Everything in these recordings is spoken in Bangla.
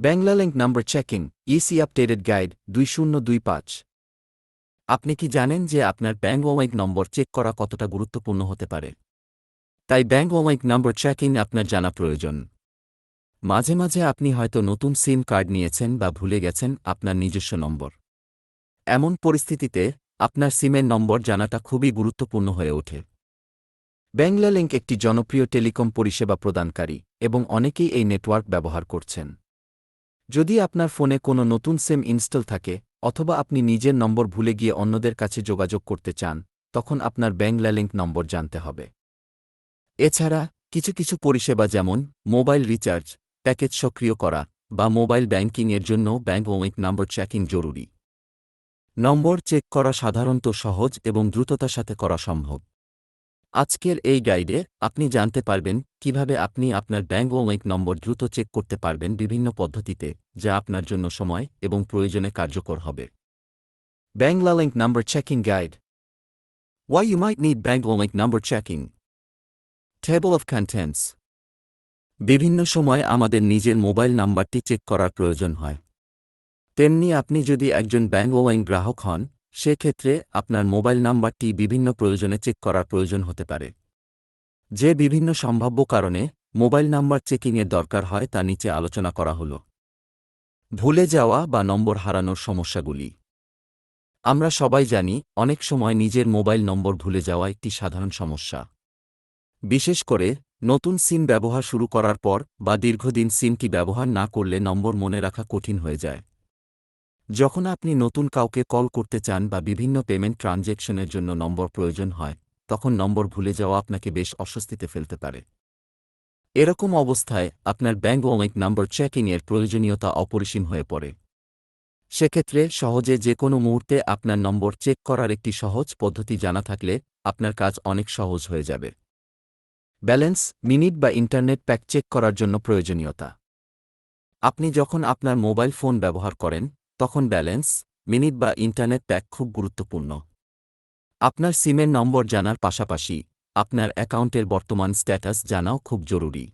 Banglalink number checking easy updated guide দুই শূন্য দুই পাঁচ। আপনি কি জানেন যে আপনার ব্যাঙ্ক ওয়াইক নম্বর চেক করা কতটা গুরুত্বপূর্ণ হতে পারে? তাই ব্যাঙ্ক ওয়াইক নম্বর চেকিং আপনার জানা প্রয়োজন। মাঝে মাঝে আপনি হয়তো নতুন সিম কার্ড নিয়েছেন বা ভুলে গেছেন আপনার নিজস্ব নম্বর। এমন পরিস্থিতিতে আপনার সিমের নম্বর জানাটা খুবই গুরুত্বপূর্ণ হয়ে ওঠে। ব্যাংলালিঙ্ক একটি জনপ্রিয় টেলিকম পরিষেবা প্রদানকারী এবং অনেকেই এই নেটওয়ার্ক ব্যবহার করছেন। যদি আপনার ফোনে কোনো নতুন সেম ইনস্টল থাকে, অথবা আপনি নিজের নম্বর ভুলে গিয়ে অন্যদের কাছে যোগাযোগ করতে চান, তখন আপনার ব্যাংলালিঙ্ক নম্বর জানতে হবে। এছাড়া, কিছু কিছু পরিষেবা যেমন, মোবাইল রিচার্জ, প্যাকেজ সক্রিয় করা, বা মোবাইল ব্যাংকিংয়ের জন্য ব্যাঙ্ক ওয়েক নম্বর চেকিং জরুরি। নম্বর চেক করা সাধারণত সহজ এবং দ্রুততার সাথে করা সম্ভব। আজকের এই গাইডে আপনি জানতে পারবেন কীভাবে আপনি আপনার ব্যাঙ্ক ওয়েক নম্বর দ্রুত চেক করতে পারবেন বিভিন্ন পদ্ধতিতে, যা আপনার জন্য সময় এবং প্রয়োজনে কার্যকর হবে। Banglalink number checking guide. Why Why you might need Banglink number checking. Table of Contents বিভিন্ন সময় আমাদের নিজের মোবাইল নাম্বারটি চেক করার প্রয়োজন হয়। তেমনি আপনি যদি একজন ব্যাংক গ্রাহক হন সেক্ষেত্রে আপনার মোবাইল নাম্বারটি বিভিন্ন প্রয়োজনে চেক করার প্রয়োজন হতে পারে। যে বিভিন্ন সম্ভাব্য কারণে মোবাইল নাম্বার চেকিংয়ের দরকার হয় তা নিচে আলোচনা করা হল। ভুলে যাওয়া বা নম্বর হারানোর সমস্যাগুলি। আমরা সবাই জানি, অনেক সময় নিজের মোবাইল নম্বর ভুলে যাওয়া একটি সাধারণ সমস্যা। বিশেষ করে, নতুন সিম ব্যবহার শুরু করার পর বা দীর্ঘদিন সিমটি ব্যবহার না করলে নম্বর মনে রাখা কঠিন হয়ে যায়। যখন আপনি নতুন কাউকে কল করতে চান বা বিভিন্ন পেমেন্ট ট্রানজ্যাকশনের জন্য নম্বর প্রয়োজন হয়, তখন নম্বর ভুলে যাওয়া আপনাকে বেশ অস্বস্তিতে ফেলতে পারে। এরকম অবস্থায় আপনার ব্যাঙ্ক অনেক নম্বর চেকিংয়ের প্রয়োজনীয়তা অপরিসীম হয়ে পড়ে। সেক্ষেত্রে সহজে যে কোনো মুহূর্তে আপনার নম্বর চেক করার একটি সহজ পদ্ধতি জানা থাকলে আপনার কাজ অনেক সহজ হয়ে যাবে। ব্যালেন্স, মিনিট বা ইন্টারনেট প্যাক চেক করার জন্য প্রয়োজনীয়তা। আপনি যখন আপনার মোবাইল ফোন ব্যবহার করেন তখন ব্যালেন্স, মিনিট বা ইন্টারনেট প্যাক খুব গুরুত্বপূর্ণ। আপনার সিমের নম্বর জানার পাশাপাশি, আপনার অ্যাকাউন্টের বর্তমান স্ট্যাটাস জানাও খুব জরুরি।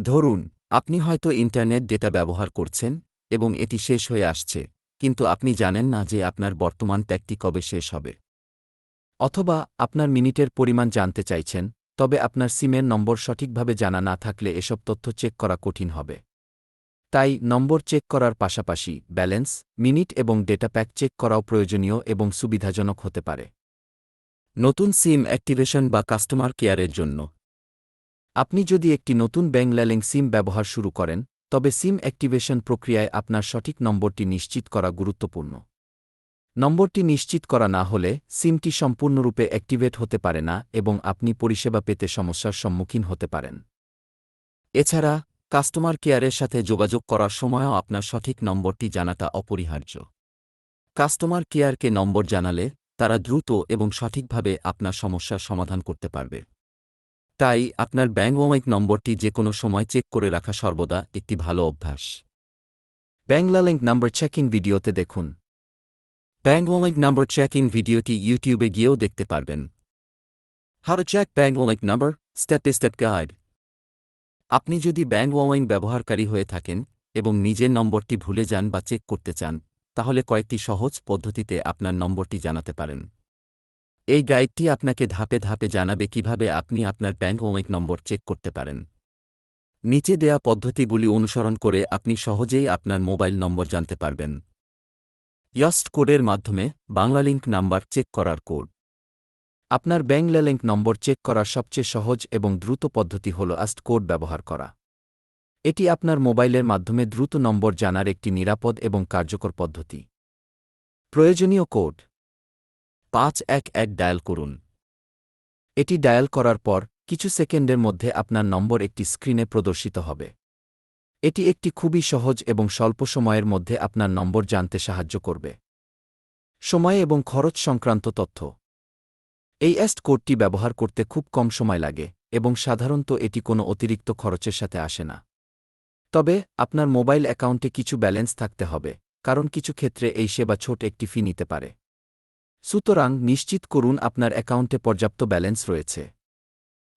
ধরুন, আপনি হয়তো ইন্টারনেট ডেটা ব্যবহার করছেন, এবং এটি শেষ হয়ে আসছে, কিন্তু আপনি জানেন না যে আপনার বর্তমান প্যাকটি কবে শেষ হবে। অথবা, আপনার মিনিটের পরিমাণ জানতে চাইছেন, তবে আপনার সিমের নম্বর সঠিকভাবে জানা না থাকলে এসব তথ্য চেক করা কঠিন হবে। তাই নম্বর চেক করার পাশাপাশি ব্যালেন্স, মিনিট এবং ডেটা প্যাক চেক করাও প্রয়োজনীয় এবং সুবিধাজনক হতে পারে। নতুন সিম অ্যাক্টিভেশন বা কাস্টমার কেয়ারের জন্য। আপনি যদি একটি নতুন ব্যাংল্যালিং সিম ব্যবহার শুরু করেন, তবে সিম অ্যাক্টিভেশন প্রক্রিয়ায় আপনার সঠিক নম্বরটি নিশ্চিত করা গুরুত্বপূর্ণ। নম্বরটি নিশ্চিত করা না হলে সিমটি সম্পূর্ণরূপে অ্যাক্টিভেট হতে পারে না এবং আপনি পরিষেবা পেতে সমস্যার সম্মুখীন হতে পারেন। এছাড়া কাস্টমার কেয়ারের সাথে যোগাযোগ করার সময়ও আপনার সঠিক নম্বরটি জানাটা অপরিহার্য। কাস্টমার কেয়ারকে নম্বর জানালে তারা দ্রুত এবং সঠিকভাবে আপনার সমস্যার সমাধান করতে পারবে। তাই আপনার ব্যাঙ্ক ব্যাংক নম্বরটি যে কোনো সময় চেক করে রাখা সর্বদা একটি ভালো অভ্যাস। ব্যাংলালিঙ্ক নাম্বার চেকিং ভিডিওতে দেখুন। ব্যাঙ্ক ব্যাংক নম্বর চেকিং ভিডিওটি ইউটিউবে গিয়েও দেখতে পারবেন। How check bank number, step step guide. আপনি যদি ব্যাঙ্ক ওয়াইন ব্যবহারকারী হয়ে থাকেন এবং নিজের নম্বরটি ভুলে যান বা চেক করতে চান, তাহলে কয়েকটি সহজ পদ্ধতিতে আপনার নম্বরটি জানাতে পারেন। এই গাইডটি আপনাকে ধাপে ধাপে জানাবে কীভাবে আপনি আপনার ব্যাঙ্ক ওয়াইক নম্বর চেক করতে পারেন। নিচে দেয়া পদ্ধতিগুলি অনুসরণ করে আপনি সহজেই আপনার মোবাইল নম্বর জানতে পারবেন। ইয়াস্ট কোডের মাধ্যমে বাংলালিঙ্ক নাম্বার চেক করার কোড। আপনার ব্যাংলালিঙ্ক নম্বর চেক করার সবচেয়ে সহজ এবং দ্রুত পদ্ধতি হল আস্ট কোড ব্যবহার করা। এটি আপনার মোবাইলের মাধ্যমে দ্রুত নম্বর জানার একটি নিরাপদ এবং কার্যকর পদ্ধতি। প্রয়োজনীয় কোড পাঁচ এক এক ডায়াল করুন। এটি ডায়াল করার পর কিছু সেকেন্ডের মধ্যে আপনার নম্বর একটি স্ক্রিনে প্রদর্শিত হবে। এটি একটি খুবই সহজ এবং স্বল্প সময়ের মধ্যে আপনার নম্বর জানতে সাহায্য করবে। সময় এবং খরচ সংক্রান্ত তথ্য এই এস্ট কোডটি ব্যবহার করতে খুব কম সময় লাগে, এবং সাধারণত এটি কোনো অতিরিক্ত খরচের সাথে আসে না। তবে, আপনার মোবাইল অ্যাকাউন্টে কিছু ব্যালেন্স থাকতে হবে, কারণ কিছু ক্ষেত্রে এই সেবা ছোট একটি ফি নিতে পারে। সুতরাং নিশ্চিত করুন আপনার অ্যাকাউন্টে পর্যাপ্ত ব্যালেন্স রয়েছে।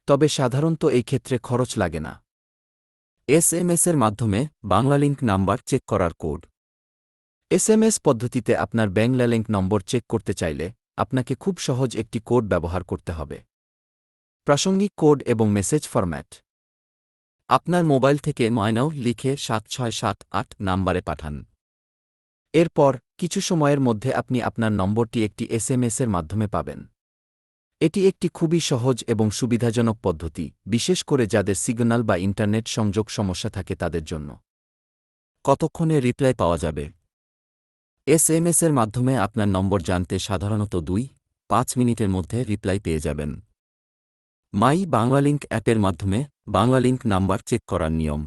তবে সাধারণত এই ক্ষেত্রে খরচ লাগে না। এস এম এর মাধ্যমে বাংলালিংক নাম্বার চেক করার কোড। এস এম এস পদ্ধতিতে আপনার ব্যাংলালিংক নম্বর চেক করতে চাইলে আপনাকে খুব সহজ একটি কোড ব্যবহার করতে হবে। প্রাসঙ্গিক কোড এবং মেসেজ ফরম্যাট। আপনার মোবাইল থেকে ময়নাও লিখে সাত ছয় সাত আট নাম্বারে পাঠান। এরপর, কিছু সময়ের মধ্যে আপনি আপনার নম্বরটি একটি এস এর মাধ্যমে পাবেন। এটি একটি খুবই সহজ এবং সুবিধাজনক পদ্ধতি, বিশেষ করে যাদের সিগন্যাল বা ইন্টারনেট সংযোগ সমস্যা থাকে তাদের জন্য। কতক্ষণে রিপ্লাই পাওয়া যাবে? এস এর মাধ্যমে আপনার নম্বর জানতে সাধারণত দুই, পাঁচ মিনিটের মধ্যে রিপ্লাই পেয়ে যাবেন। মাই বাংলালিংক অ্যাপের মাধ্যমে বাংলালিংক নাম্বার চেক করার নিয়ম।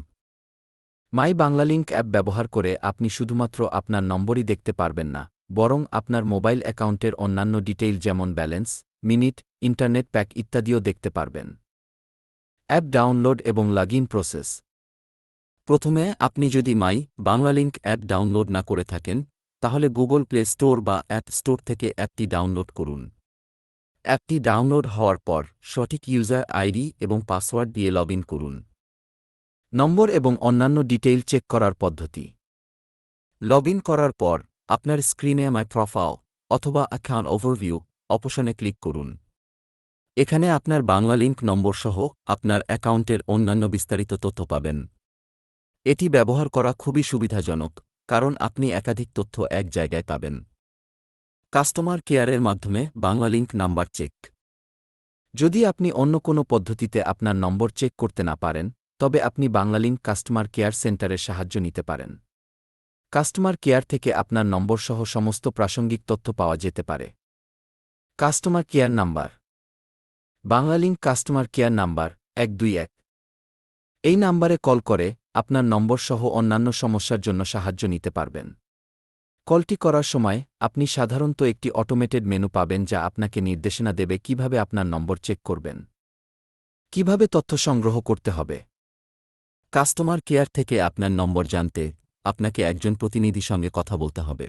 মাই বাংলালিংক অ্যাপ ব্যবহার করে আপনি শুধুমাত্র আপনার নম্বরই দেখতে পারবেন না, বরং আপনার মোবাইল অ্যাকাউন্টের অন্যান্য ডিটেইল যেমন ব্যালেন্স, মিনিট, ইন্টারনেট প্যাক ইত্যাদিও দেখতে পারবেন। অ্যাপ ডাউনলোড এবং লগ প্রসেস। প্রথমে আপনি যদি মাই বাংলালিংক অ্যাপ ডাউনলোড না করে থাকেন তাহলে গুগল প্লে স্টোর বা অ্যাপ স্টোর থেকে অ্যাপটি ডাউনলোড করুন। অ্যাপটি ডাউনলোড হওয়ার পর সঠিক ইউজার আইডি এবং পাসওয়ার্ড দিয়ে লগ করুন। নম্বর এবং অন্যান্য ডিটেইল চেক করার পদ্ধতি। লগ করার পর আপনার স্ক্রিনে মাই প্রোফাইল অথবা অ্যাকাউন্ট ওভারভিউ অপশনে ক্লিক করুন। এখানে আপনার বাংলা লিঙ্ক নম্বর সহ আপনার অ্যাকাউন্টের অন্যান্য বিস্তারিত তথ্য পাবেন। এটি ব্যবহার করা খুবই সুবিধাজনক। কারণ আপনি একাধিক তথ্য এক জায়গায় পাবেন। কাস্টমার কেয়ারের মাধ্যমে বাংলা লিঙ্ক নাম্বার চেক। যদি আপনি অন্য কোনো পদ্ধতিতে আপনার নম্বর চেক করতে না পারেন, তবে আপনি বাংলালিংক কাস্টমার কেয়ার সেন্টারের সাহায্য নিতে পারেন। কাস্টমার কেয়ার থেকে আপনার নম্বর সহ সমস্ত প্রাসঙ্গিক তথ্য পাওয়া যেতে পারে। Customer care number. Banglalink customer care number এক দুই এক। এই নাম্বারে কল করে আপনার নম্বর সহ অন্যান্য সমস্যার জন্য সাহায্য নিতে পারবেন। কলটি করার সময় আপনি সাধারণত একটি অটোমেটেড মেনু পাবেন যা আপনাকে নির্দেশনা দেবে কীভাবে আপনার নম্বর চেক করবেন। কীভাবে তথ্য সংগ্রহ করতে হবে। কাস্টমার কেয়ার থেকে আপনার নম্বর জানতে আপনাকে একজন প্রতিনিধি সঙ্গে কথা বলতে হবে।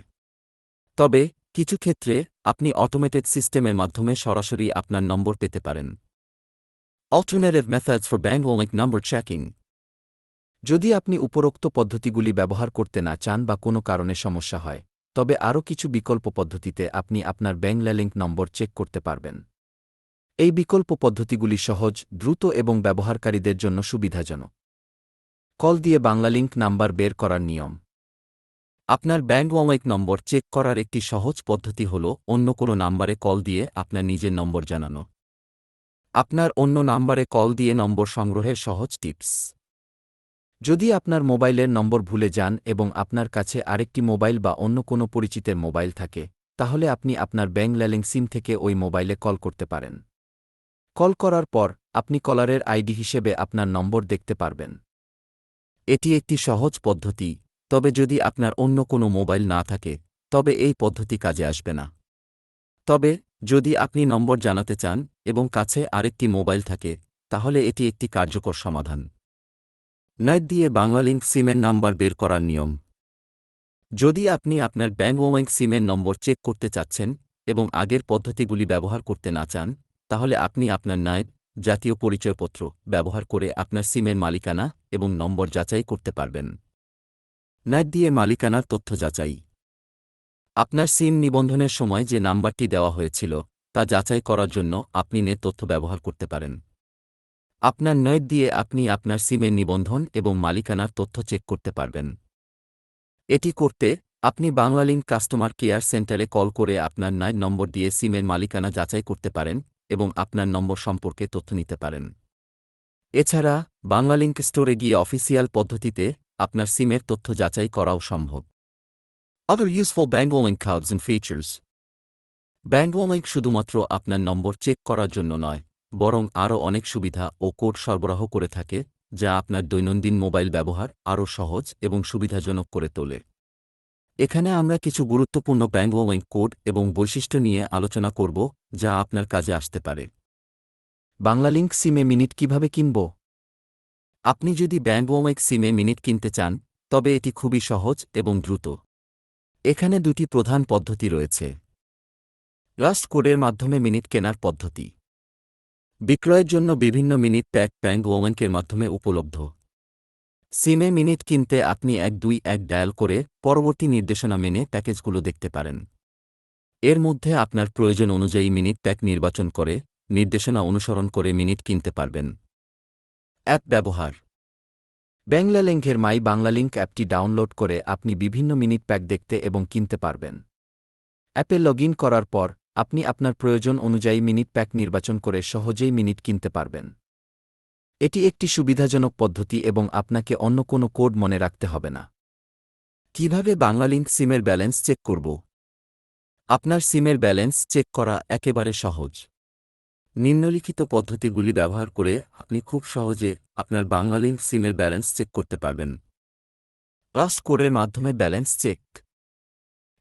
তবে কিছু ক্ষেত্রে আপনি অটোমেটেড সিস্টেমের মাধ্যমে সরাসরি আপনার নম্বর পেতে পারেন। Alternative methods for bank number checking যদি আপনি উপরোক্ত পদ্ধতিগুলি ব্যবহার করতে না চান বা কোনো কারণে সমস্যা হয়, তবে আরও কিছু বিকল্প পদ্ধতিতে আপনি আপনার ব্যাঙ্ক লিঙ্ক নম্বর চেক করতে পারবেন। এই বিকল্প পদ্ধতিগুলি সহজ, দ্রুত এবং ব্যবহারকারীদের জন্য সুবিধাজনক। কল দিয়ে বাংলালিংক নাম্বার বের করার নিয়ম। আপনার ব্যাঙ্ক ওয়াইক নম্বর চেক করার একটি সহজ পদ্ধতি হল অন্য কোনো নাম্বারে কল দিয়ে আপনার নিজের নম্বর জানানো। আপনার অন্য নাম্বারে কল দিয়ে নম্বর সংগ্রহের সহজ টিপস। যদি আপনার মোবাইলের নম্বর ভুলে যান এবং আপনার কাছে আরেকটি মোবাইল বা অন্য কোনো পরিচিতের মোবাইল থাকে, তাহলে আপনি আপনার ব্যাঙ্ক ল্যালিং সিম থেকে ওই মোবাইলে কল করতে পারেন। কল করার পর আপনি কলারের আইডি হিসেবে আপনার নম্বর দেখতে পারবেন। এটি একটি সহজ পদ্ধতি, তবে যদি আপনার অন্য কোনো মোবাইল না থাকে, তবে এই পদ্ধতি কাজে আসবে না। তবে, যদি আপনি নম্বর জানাতে চান এবং কাছে আরেকটি মোবাইল থাকে, তাহলে এটি একটি কার্যকর সমাধান। নাইট দিয়ে বাংলালিংক সিমের নাম্বার বের করার নিয়ম। যদি আপনি আপনার ব্যাঙ্ক ওয়াইঙ্ক সিমের নম্বর চেক করতে চাচ্ছেন এবং আগের পদ্ধতিগুলি ব্যবহার করতে না চান, তাহলে আপনি আপনার নাইট জাতীয় পরিচয়পত্র ব্যবহার করে আপনার সিমের মালিকানা এবং নম্বর যাচাই করতে পারবেন। নাইট দিয়ে মালিকানার তথ্য যাচাই। আপনার সিম নিবন্ধনের সময় যে নাম্বারটি দেওয়া হয়েছিল, তা যাচাই করার জন্য আপনি নেট তথ্য ব্যবহার করতে পারেন। আপনার নয়েট দিয়ে আপনি আপনার সিমের নিবন্ধন এবং মালিকানার তথ্য চেক করতে পারবেন। এটি করতে আপনি বাংলালিংক কাস্টমার কেয়ার সেন্টারে কল করে আপনার নয় নম্বর দিয়ে সিমের মালিকানা যাচাই করতে পারেন এবং আপনার নম্বর সম্পর্কে তথ্য নিতে পারেন। এছাড়া বাংলালিংক স্টোরে গিয়ে অফিসিয়াল পদ্ধতিতে আপনার সিমের তথ্য যাচাই করাও সম্ভব। Other useful Bangalink cards and features. Bangalink শুধুমাত্র আপনার নম্বর চেক করার জন্য নয়, বরং আরও অনেক সুবিধা ও কোড সরবরাহ করে থাকে, যা আপনার দৈনন্দিন মোবাইল ব্যবহার আরও সহজ এবং সুবিধাজনক করে তোলে। এখানে আমরা কিছু গুরুত্বপূর্ণ ব্যাঙ্গওয়াইং কোড এবং বৈশিষ্ট্য নিয়ে আলোচনা করব, যা আপনার কাজে আসতে পারে। বাংলালিংক সিমে মিনিট কীভাবে কিনব? আপনি যদি ব্যাঙ্গওয়াইক সিমে মিনিট কিনতে চান, তবে এটি খুবই সহজ এবং দ্রুত। এখানে দুটি প্রধান পদ্ধতি রয়েছে। রাস্ট কোডের মাধ্যমে মিনিট কেনার পদ্ধতি। বিক্রয়ের জন্য বিভিন্ন মিনিট প্যাক ব্যাঙ্ক ওয়াঙ্কের মাধ্যমে উপলব্ধ। সিমে মিনিট কিনতে আপনি এক দুই এক ডায়াল করে পরবর্তী নির্দেশনা মেনে প্যাকেজগুলো দেখতে পারেন। এর মধ্যে আপনার প্রয়োজন অনুযায়ী মিনিট প্যাক নির্বাচন করে, নির্দেশনা অনুসরণ করে মিনিট কিনতে পারবেন। অ্যাপ ব্যবহার। ব্যাংলালিঙ্কের মাই বাংলালিঙ্ক অ্যাপটি ডাউনলোড করে আপনি বিভিন্ন মিনিট প্যাক দেখতে এবং কিনতে পারবেন। অ্যাপে লগ করার পর, আপনি আপনার প্রয়োজন অনুযায়ী মিনিট প্যাক নির্বাচন করে সহজেই মিনিট কিনতে পারবেন। এটি একটি সুবিধাজনক পদ্ধতি এবং আপনাকে অন্য কোনো কোড মনে রাখতে হবে না। কীভাবে বাংলালিঙ্ক সিমের ব্যালেন্স চেক করব? আপনার সিমের ব্যালেন্স চেক করা একেবারে সহজ। নিম্নলিখিত পদ্ধতিগুলি ব্যবহার করে আপনি খুব সহজে আপনার বাংলালিঙ্ক সিমের ব্যালেন্স চেক করতে পারবেন। ট্রাস্ট কোডের মাধ্যমে ব্যালেন্স চেক।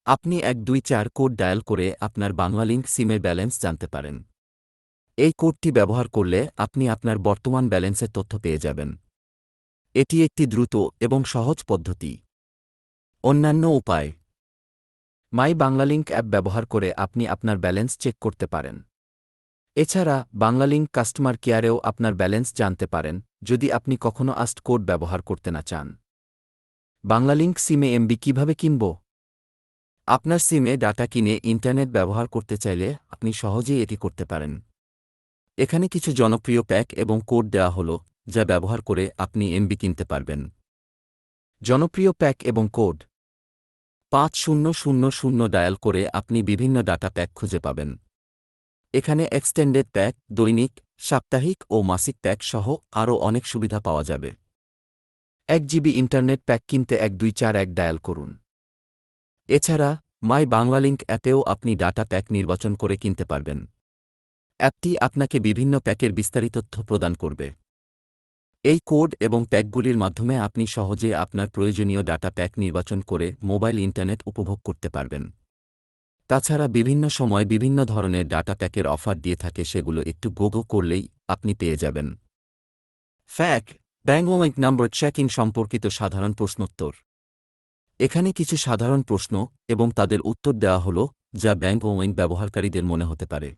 আপনি এক দুই চার কোড ডায়াল করে আপনার বাংলালিঙ্ক সিমের ব্যালেন্স জানতে পারেন। এই কোডটি ব্যবহার করলে আপনি আপনার বর্তমান ব্যালেন্সের তথ্য পেয়ে যাবেন। এটি একটি দ্রুত এবং সহজ পদ্ধতি। অন্যান্য উপায়। মাই বাংলালিঙ্ক অ্যাপ ব্যবহার করে আপনি আপনার ব্যালেন্স চেক করতে পারেন। এছাড়া বাংলালিঙ্ক কাস্টমার কেয়ারেও আপনার ব্যালেন্স জানতে পারেন, যদি আপনি কখনও আস্ট কোড ব্যবহার করতে না চান। বাংলালিঙ্ক সিমে এমবি কীভাবে কিনব? আপনার সিমে ডাটা কিনে ইন্টারনেট ব্যবহার করতে চাইলে আপনি সহজেই এটি করতে পারেন। এখানে কিছু জনপ্রিয় প্যাক এবং কোড দেওয়া হল, যা ব্যবহার করে আপনি এমবি কিনতে পারবেন। জনপ্রিয় প্যাক এবং কোড। পাঁচ শূন্য শূন্য শূন্য ডায়াল করে আপনি বিভিন্ন ডাটা প্যাক খুঁজে পাবেন। এখানে এক্সটেন্ডেড প্যাক দৈনিক, সাপ্তাহিক ও মাসিক প্যাক সহ আরও অনেক সুবিধা পাওয়া যাবে। এক জিবি ইন্টারনেট প্যাক কিনতে এক দুই চার এক ডায়াল করুন। এছাড়া মাই বাংলালিঙ্ক অ্যাপেও আপনি ডাটা প্যাক নির্বাচন করে কিনতে পারবেন। অ্যাপটি আপনাকে বিভিন্ন প্যাকের বিস্তারিত তথ্য প্রদান করবে। এই কোড এবং প্যাকগুলির মাধ্যমে আপনি সহজে আপনার প্রয়োজনীয় ডাটা প্যাক নির্বাচন করে মোবাইল ইন্টারনেট উপভোগ করতে পারবেন। তাছাড়া বিভিন্ন সময় বিভিন্ন ধরনের ডাটা প্যাকের অফার দিয়ে থাকে, সেগুলো একটু গোগো করলেই আপনি পেয়ে যাবেন। ফ্যাক ব্যাঙ্গোমাইক নম্বর চেক সম্পর্কিত সাধারণ প্রশ্নোত্তর। এখানে কিছু সাধারণ প্রশ্ন এবং তাদের উত্তর দেওয়া হল, যা ব্যাঙ্ক ওয়াইন ব্যবহারকারীদের মনে হতে পারে।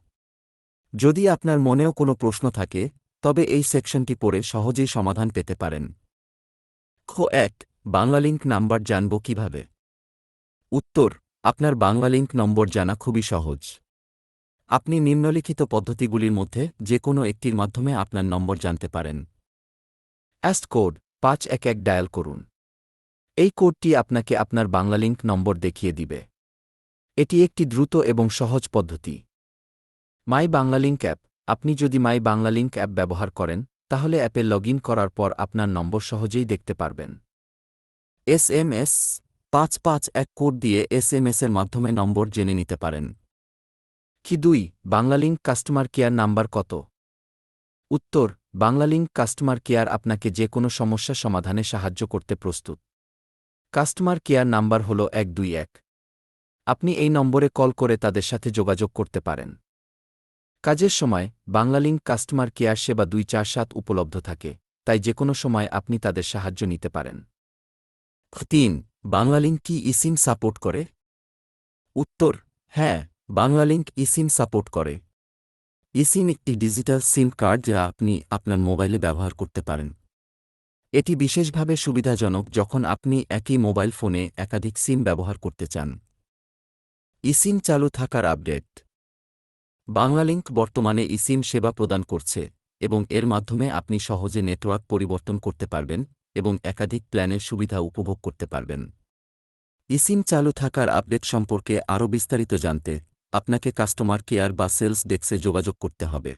যদি আপনার মনেও কোনো প্রশ্ন থাকে, তবে এই সেকশনটি পড়ে সহজেই সমাধান পেতে পারেন। খো এক বাংলালিঙ্ক নাম্বার জানব কীভাবে? উত্তর আপনার বাংলালিঙ্ক নম্বর জানা খুবই সহজ। আপনি নিম্নলিখিত পদ্ধতিগুলির মধ্যে যে কোনো একটির মাধ্যমে আপনার নম্বর জানতে পারেন। অ্যাস্ট কোড পাঁচ এক এক ডায়াল করুন। এই কোডটি আপনাকে আপনার বাংলালিঙ্ক নম্বর দেখিয়ে দিবে। এটি একটি দ্রুত এবং সহজ পদ্ধতি। মাই বাংলালিঙ্ক অ্যাপ, আপনি যদি মাই বাংলালিঙ্ক অ্যাপ ব্যবহার করেন, তাহলে অ্যাপে লগ করার পর আপনার নম্বর সহজেই দেখতে পারবেন। এস এম এস পাঁচ পাঁচ এক কোড দিয়ে এস এম এসের মাধ্যমে নম্বর জেনে নিতে পারেন। কি দুই? বাংলালিঙ্ক কাস্টমার কেয়ার নাম্বার কত? উত্তর বাংলালিঙ্ক কাস্টমার কেয়ার আপনাকে যে কোনো সমস্যা সমাধানে সাহায্য করতে প্রস্তুত। কাস্টমার কেয়ার নাম্বার হল এক দুই এক। আপনি এই নম্বরে কল করে তাদের সাথে যোগাযোগ করতে পারেন। কাজের সময় বাংলালিঙ্ক কাস্টমার কেয়ার সেবা দুই চার সাত উপলব্ধ থাকে, তাই যে কোনো সময় আপনি তাদের সাহায্য নিতে পারেন। তিন বাংলালিঙ্ক কি ইসিম সাপোর্ট করে? উত্তর হ্যাঁ বাংলালিঙ্ক ইসিম সাপোর্ট করে। ইসিম একটি ডিজিটাল সিম কার্ড যা আপনি আপনার মোবাইলে ব্যবহার করতে পারেন। এটি বিশেষভাবে সুবিধাজনক যখন আপনি একই মোবাইল ফোনে একাধিক সিম ব্যবহার করতে চান। ইসিম চালু থাকার আপডেট। বাংলালিঙ্ক বর্তমানে ইসিম সেবা প্রদান করছে এবং এর মাধ্যমে আপনি সহজে নেটওয়ার্ক পরিবর্তন করতে পারবেন। এবং একাধিক প্ল্যানের সুবিধা উপভোগ করতে পারবেন। ইসিম চালু থাকার আপডেট সম্পর্কে আরও বিস্তারিত জানতে আপনাকে কাস্টমার কেয়ার বা সেলস ডেস্কে যোগাযোগ করতে হবে।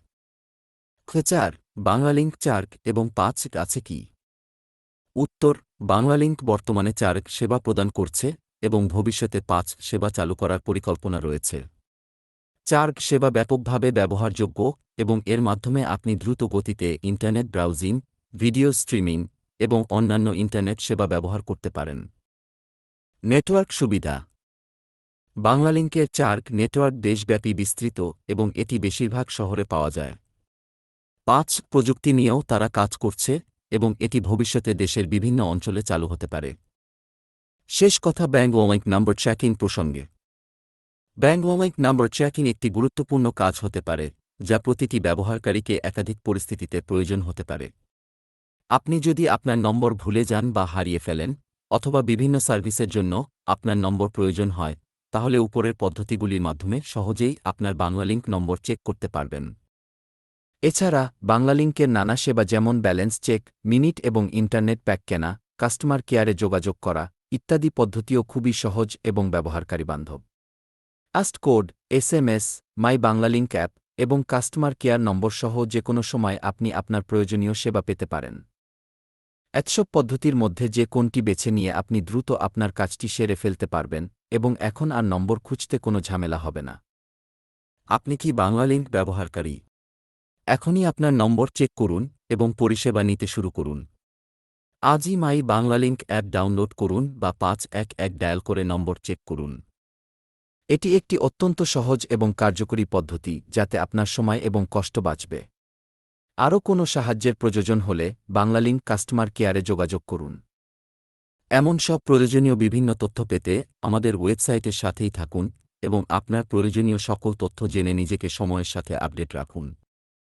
চার বাংলালিঙ্ক চার্ক এবং পাঁচ আছে কি? উত্তর বাংলালিঙ্ক বর্তমানে চার্ক সেবা প্রদান করছে এবং ভবিষ্যতে পাঁচ সেবা চালু করার পরিকল্পনা রয়েছে। চার্ক সেবা ব্যাপকভাবে ব্যবহারযোগ্য এবং এর মাধ্যমে আপনি দ্রুত গতিতে ইন্টারনেট ব্রাউজিং, ভিডিও স্ট্রিমিং এবং অন্যান্য ইন্টারনেট সেবা ব্যবহার করতে পারেন। নেটওয়ার্ক সুবিধা। বাংলালিঙ্কের চার্ক নেটওয়ার্ক দেশব্যাপী বিস্তৃত এবং এটি বেশিরভাগ শহরে পাওয়া যায়। পাঁচ, প্রযুক্তি নিয়েও তারা কাজ করছে এবং এটি ভবিষ্যতে দেশের বিভিন্ন অঞ্চলে চালু হতে পারে। শেষ কথা ব্যাঙ্ক ওমাইক নাম্বার ট্র্যাকিং প্রসঙ্গে। ব্যাঙ্ক ওমাইক নাম্বার ট্র্যাকিং একটি গুরুত্বপূর্ণ কাজ হতে পারে, যা প্রতিটি ব্যবহারকারীকে একাধিক পরিস্থিতিতে প্রয়োজন হতে পারে। আপনি যদি আপনার নম্বর ভুলে যান বা হারিয়ে ফেলেন, অথবা বিভিন্ন সার্ভিসের জন্য আপনার নম্বর প্রয়োজন হয়, তাহলে উপরের পদ্ধতিগুলির মাধ্যমে সহজেই আপনার বাংলালিংক নম্বর চেক করতে পারবেন। এছাড়া, বাংলালিংকের নানা সেবা যেমন ব্যালেন্স চেক, মিনিট এবং ইন্টারনেট প্যাক কেনা, কাস্টমার কেয়ারে যোগাযোগ করা, ইত্যাদি পদ্ধতিও খুবই সহজ এবং ব্যবহারকারী বান্ধব। USSD code, S M S, my Banglalink app এবং কাস্টমার কেয়ার নম্বর সহ যে কোনো সময় আপনি আপনার প্রয়োজনীয় সেবা পেতে পারেন। এতসব পদ্ধতির মধ্যে যে কোনটি বেছে নিয়ে আপনি দ্রুত আপনার কাজটি সেরে ফেলতে পারবেন এবং এখন আর নম্বর খুঁজতে কোনো ঝামেলা হবে না। আপনি কি বাংলালিংক ব্যবহারকারী? এখনই আপনার নম্বর চেক করুন এবং পরিষেবা নিতে শুরু করুন। আজই মাই বাংলালিংক অ্যাপ ডাউনলোড করুন বা পাঁচ এক এক ডায়াল করে নম্বর চেক করুন। এটি একটি অত্যন্ত সহজ এবং কার্যকরী পদ্ধতি, যাতে আপনার সময় এবং কষ্ট বাঁচবে। আরও কোনো সাহায্যের প্রয়োজন হলে বাংলালিংক কাস্টমার কেয়ারে যোগাযোগ করুন। এমন সব প্রয়োজনীয় বিভিন্ন তথ্য পেতে আমাদের ওয়েবসাইটের সাথেই থাকুন এবং আপনার প্রয়োজনীয় সকল তথ্য জেনে নিজেকে সময়ের সাথে আপডেট রাখুন।